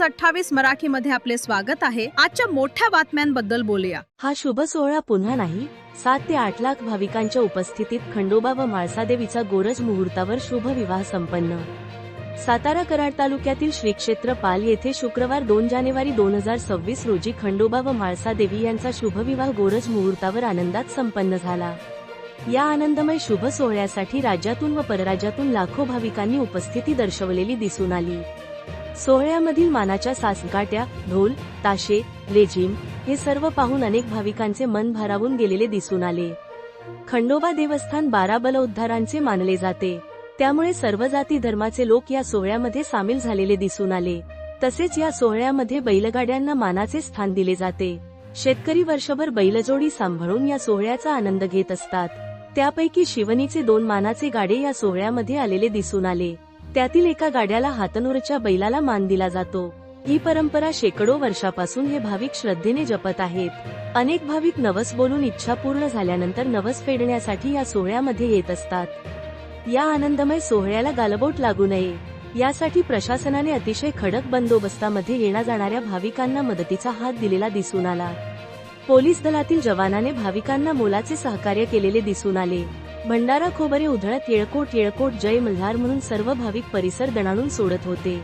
News अठ्ठावीस मराठी मध्ये आपले स्वागत आहे. आजच्या मोठ्या बातम्यांबद्दल बोलूया. हा शुभ सोहळा पुन्हा नाही. सात ते आठ लाख भाविकांच्या उपस्थितीत खंडोबा व म्हाळसादेवीचा गोरज मुहूर्तावर शुभ विवाह संपन्न. सातारा कराड तालुक्यातील श्री क्षेत्र पाल येथे शुक्रवार दोन जानेवारी दोन हजार सव्वीस रोजी खंडोबा व म्हाळसादेवी यांचा शुभविवाह गोरज मुहूर्तावर आनंदात संपन्न झाला. या आनंदमय शुभ सोहळ्यासाठी राज्यातून व परराज्यातून लाखो भाविकांनी उपस्थिती दर्शवलेली दिसून आली. सोहळ्यामधील मानाच्या सासगाट्या ढोल ताशे लेझिम हे सर्व पाहून अनेक भाविकांचे मन भारावून गेलेले दिसून आले. खंडोबा देवस्थान बारा बलउद्धारांचे मानले जाते. त्यामुळे सर्व जाती धर्माचे लोक या सोहळ्यामध्ये सामील झालेले दिसून आले. तसेच या सोहळ्यामध्ये बैलगाड्यांना मानाचे स्थान दिले जाते. शेतकरी वर्षभर बैलजोडी सांभाळून या सोहळ्याचा आनंद घेत असतात. त्यापैकी शिवनीचे दोन मानाचे गाडे या सोहळ्यामध्ये आलेले दिसून आले. त्यातील एका गाड्याला हातनूरच्या बैलाला मान दिला जातो. ही परंपरा शेकडो वर्षापासून हे भाविक श्रद्धेने जपत आहेत. अनेक भाविक नवस बोलून इच्छा पूर्ण झाल्यानंतर नवस फेडण्यासाठी या सोहळ्यामध्ये येत असतात. या आनंदमय सोहळ्याला गालबोट लागू नये. यासाठी प्रशासनाने अतिशय खडक बंदोबस्तामध्ये येणा जाणाऱ्या भाविकांना मदतीचा हात दिलेला दिसून आला. पोलीस दलातील जवानाने भाविकांना मोलाचे सहकार्य केलेले दिसून आले. भंडारा खोबरे उधळत येळकोट येळकोट जय मल्हार म्हणून सर्व भाविक परिसर दणाणून सोडत होते.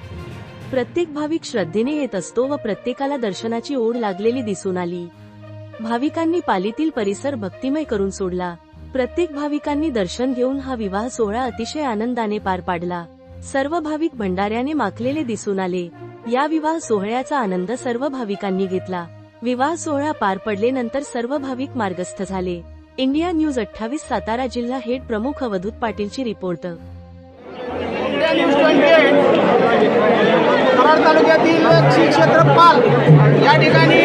प्रत्येक भाविक श्रद्धेने येत असतो व प्रत्येकाला दर्शनाची ओढ लागलेली दिसून आली. भाविकांनी पालीतील परिसर भक्तिमय करून सोडला. प्रत्येक भाविकांनी दर्शन घेऊन हा विवाह सोहळा अतिशय आनंदाने पार पाडला. सर्व भाविक भंडाऱ्याने माखलेले दिसून आले. या विवाह सोहळ्याचा आनंद सर्व भाविकांनी घेतला. विवाह सोहळा पार पडले नंतर सर्व भाविक मार्गस्थ झाले. इंडिया न्यूज अठ्ठावीस सातारा जिल्हा हेड प्रमुख अवधूत पाटीलची रिपोर्ट. इंडिया न्यूज कराड तालुक्यातील श्री क्षेत्र पाल या ठिकाणी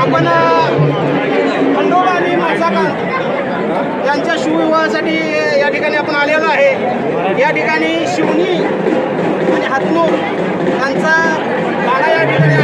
आपण खंडोळ आणि मासाकांत यांच्या शिवविवाहासाठी या ठिकाणी आपण आलेलो आहे. या ठिकाणी शिवनी आणि हातनूर यांचा गाडा या ठिकाणी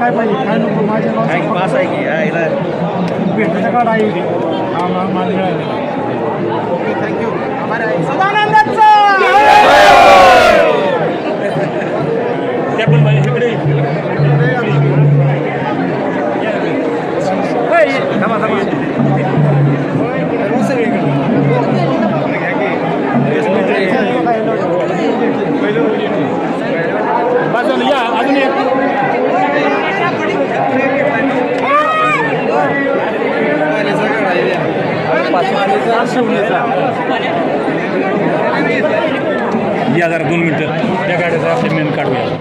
काय पाहिजे? काय नको? माझ्या गावात पास आहे की? यायला भेटायचं काढ आहे. इथे. हा, मा-. ओके थँक्यू आभार आहे. सदानंदाचा या जरा दोन मिनटं. त्या गाड्याचा पेमेंट काढूया.